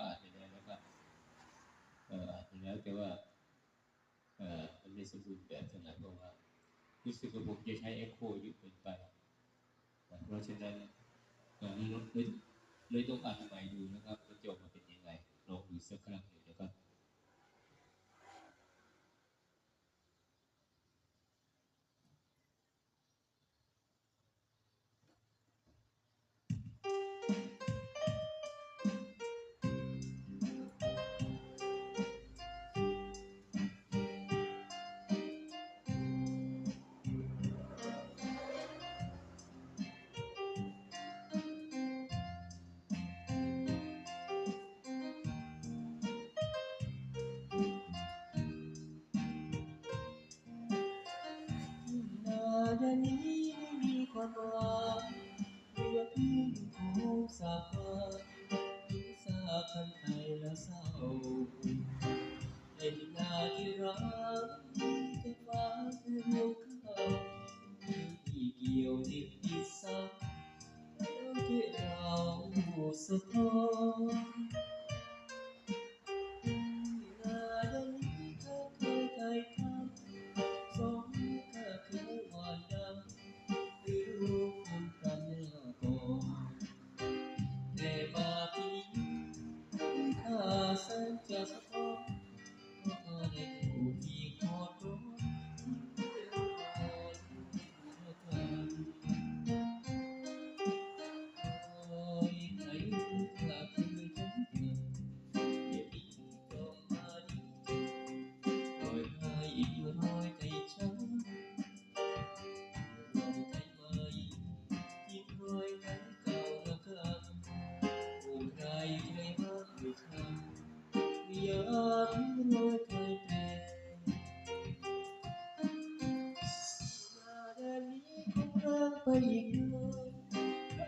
ก็อาจจะแล้วแล้วก็เอออาจจะแล้วแต่ว่าเอ่อมันไม่สมบูรณ์แบบเท่านั้นเพราะว่ารู้สึกว่าผมจะใช้เอ็กโคเยอะเกินไป เพราะฉะนั้นตอ่อเลยเลยต้องอ่านใหม่ดูนะครับว่าจะออกมาเป็นยังไงลองดูสักครั้งหนึ่ง วามหมายเรือพิงของสาบานถึงสาคันไทยและเศร้าในนาที่รักแต่ฟ้าคือดวงข้าวที่เกี่ยวติดติดสาแล้วที่เราสะท้อน ไปอีกเลยใคร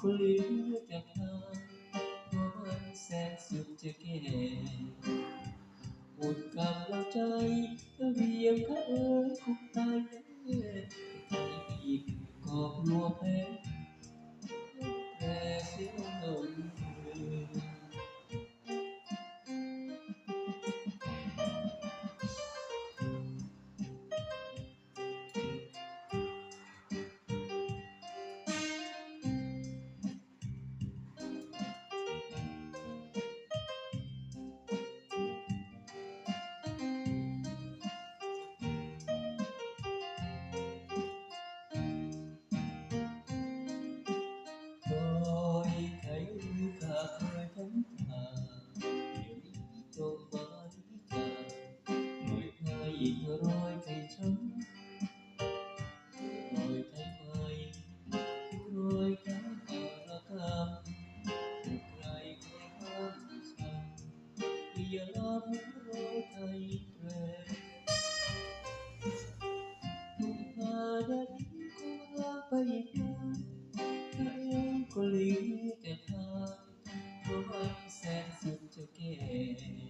คนเหลือจากทาเพราะมันแสนสุดจะแก่หมดกำลังใจเรียมข้าเอ้ยคงตายแน่ใครอีกกอบรัวแพ้ รู้ข้าเคยทั้งทาเดี๋ยวนี้จงมาดีจากรอยพายอีกรอยใจช้ำรอยไทยใหม่รอยเก่าเก่าระกำใครเคยห้ามฉันอย่าลาบรอยไทยแปร เพรา